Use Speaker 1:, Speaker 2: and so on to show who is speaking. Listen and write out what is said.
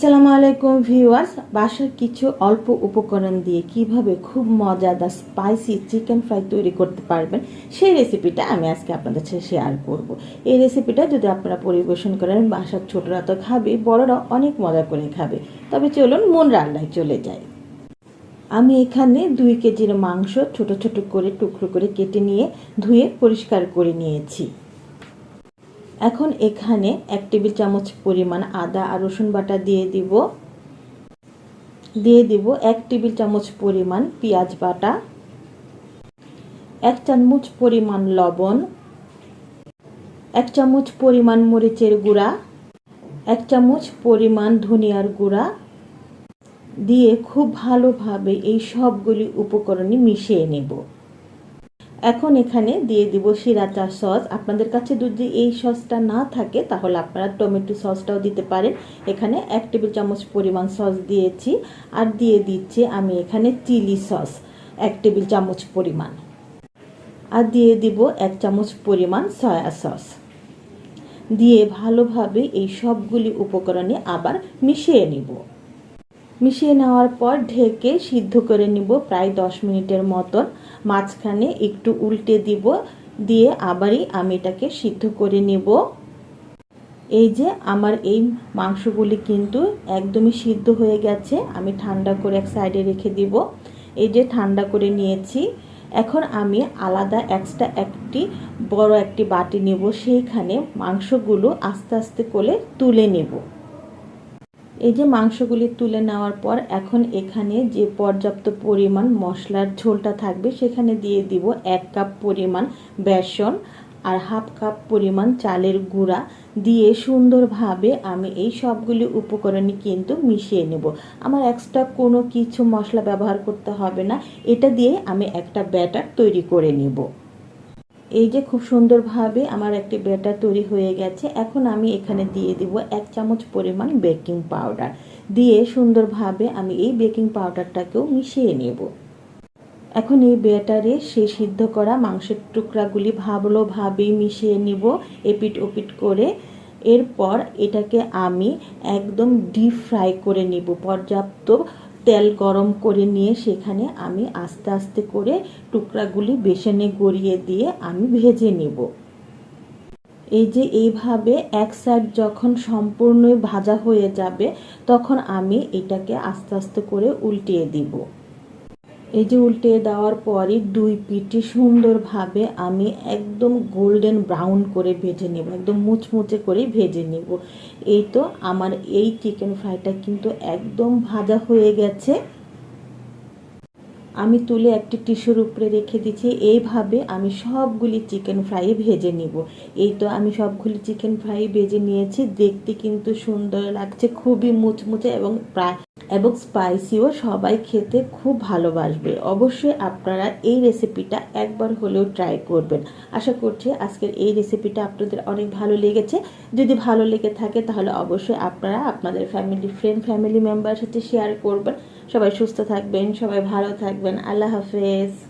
Speaker 1: আসসালামু আলাইকুম ভিউয়ার্স। বাসার কিছু অল্প উপকরণ দিয়ে কীভাবে খুব মজাদার স্পাইসি চিকেন ফ্রাই তৈরি করতে পারবেন, সেই রেসিপিটা আমি আজকে আপনাদের সাথে শেয়ার করব। এই রেসিপিটা যদি আপনারা পরিবেশন করেন, বাসার ছোটরা তো খাবে, বড়রা অনেক মজা করে খাবে। তবে চলুন মন রান্নায় চলে যায় আমি এখানে দুই কেজির মাংস ছোট ছোট করে টুকরো করে কেটে নিয়ে ধুয়ে পরিষ্কার করে নিয়েছি। এখন এখানে এক টেবিল চামচ পরিমাণ আদা আর রসুন বাটা দিয়ে দিব। দিয়ে দিব এক টেবিল চামচ পরিমাণ পেঁয়াজ বাটা, এক চামচ পরিমাণ লবণ, এক চামচ পরিমাণ মরিচের গুঁড়া, এক চামচ পরিমাণ ধনিয়ার গুঁড়া দিয়ে খুব ভালোভাবে এই সবগুলি উপকরণে মিশিয়ে নেব। এখন এখানে দিয়ে দিব সিরাচা সস। আপনাদের কাছে যদি এই সসটা না থাকে, তাহলে আপনারা টমেটো সসটাও দিতে পারেন। এখানে এক টেবিল চামচ পরিমাণ সস দিয়েছি। আর দিয়ে দিচ্ছি আমি এখানে চিলি সস, এক টেবিল চামচ পরিমাণ। আর দিয়ে দিব এক চামচ পরিমাণ সয়া সস। দিয়ে ভালোভাবে এই সবগুলি উপকরণে আবার মিশিয়ে নিব। মিশিয়ে নেওয়ার পর ঢেকে সিদ্ধ করে নিব প্রায় দশ মিনিটের মতন। মাঝখানে একটু উল্টে দিব, দিয়ে আবারই আমি এটাকে সিদ্ধ করে নেব। এই যে আমার এই মাংসগুলি কিন্তু একদমই সিদ্ধ হয়ে গেছে, আমি ঠান্ডা করে এক সাইডে রেখে দিব। এই যে ঠান্ডা করে নিয়েছি, এখন আমি আলাদা এক্সট্রা একটি, বড় একটি বাটি নেব, সেইখানে মাংসগুলো আস্তে আস্তে করে তুলে নেব। এই যে মাংসগুলি তুলে নেওয়ার পর এখন এখানে যে পর্যাপ্ত পরিমাণ মশলার ঝোলটা থাকবে, সেখানে দিয়ে দিব এক কাপ পরিমাণ বেসন আর হাফ কাপ পরিমাণ চালের গুঁড়া। দিয়ে সুন্দরভাবে আমি এই সবগুলি উপকরণই কিন্তু মিশিয়ে নেব। আমার এক্সট্রা কোনো কিছু মশলা ব্যবহার করতে হবে না। এটা দিয়ে আমি একটা ব্যাটার তৈরি করে নেব। এই যে খুব সুন্দরভাবে আমার একটি ব্যাটার তৈরি হয়ে গেছে, এখন আমি এখানে দিয়ে দিব এক চামচ পরিমাণ বেকিং পাউডার। দিয়ে সুন্দরভাবে আমি এই বেকিং পাউডারটাকেও মিশিয়ে নেব। এখন এই ব্যাটারে সে সিদ্ধ করা মাংসের টুকরাগুলি ভালোভাবেই মিশিয়ে নিব এপিট ওপিট করে। এরপর এটাকে আমি একদম ডিপ ফ্রাই করে নিব। পর্যাপ্ত তেল গরম করে নিয়ে সেখানে আমি আস্তে আস্তে করে টুকরাগুলি বেসনে গড়িয়ে দিয়ে আমি ভেজে নেব। এই যে এইভাবে এক সাইড যখন সম্পূর্ণই ভাজা হয়ে যাবে, তখন আমি এটাকে আস্তে আস্তে করে উল্টিয়ে দিব। এই যে উল্টে দেওয়ার পরই দুই পিঠি সুন্দরভাবে আমি একদম গোল্ডেন ব্রাউন করে ভেজে নেব, একদম মুচমুচে করে ভেজে নেব। এই তো আমার এই চিকেন ফ্রাইটা কিন্তু একদম ভাজা হয়ে গেছে। আমি তুলে একটি টিস্যুর উপরে রেখে দিচ্ছি, এইভাবে আমি সবগুলি চিকেন ফ্রাই ভেজে নিব। এই তো আমি সবগুলি চিকেন ফ্রাই ভেজে নিয়েছি, দেখতে কিন্তু সুন্দর লাগছে, খুবই মুচমুচে এবং প্রায় এবং স্পাইসিও সবাই খেতে খুব ভালোবাসবে। অবশ্যই আপনারা এই রেসিপিটা একবার হলেও ট্রাই করবেন। আশা করছি আজকের এই রেসিপিটা আপনাদের অনেক ভালো লেগেছে। যদি ভালো লেগে থাকে তাহলে অবশ্যই আপনারা আপনাদের ফ্যামিলি ফ্রেন্ড ফ্যামিলি মেম্বার সাথে শেয়ার করবেন। সবাই সুস্থ থাকবেন, সবাই ভালো থাকবেন। আল্লাহ হাফেজ।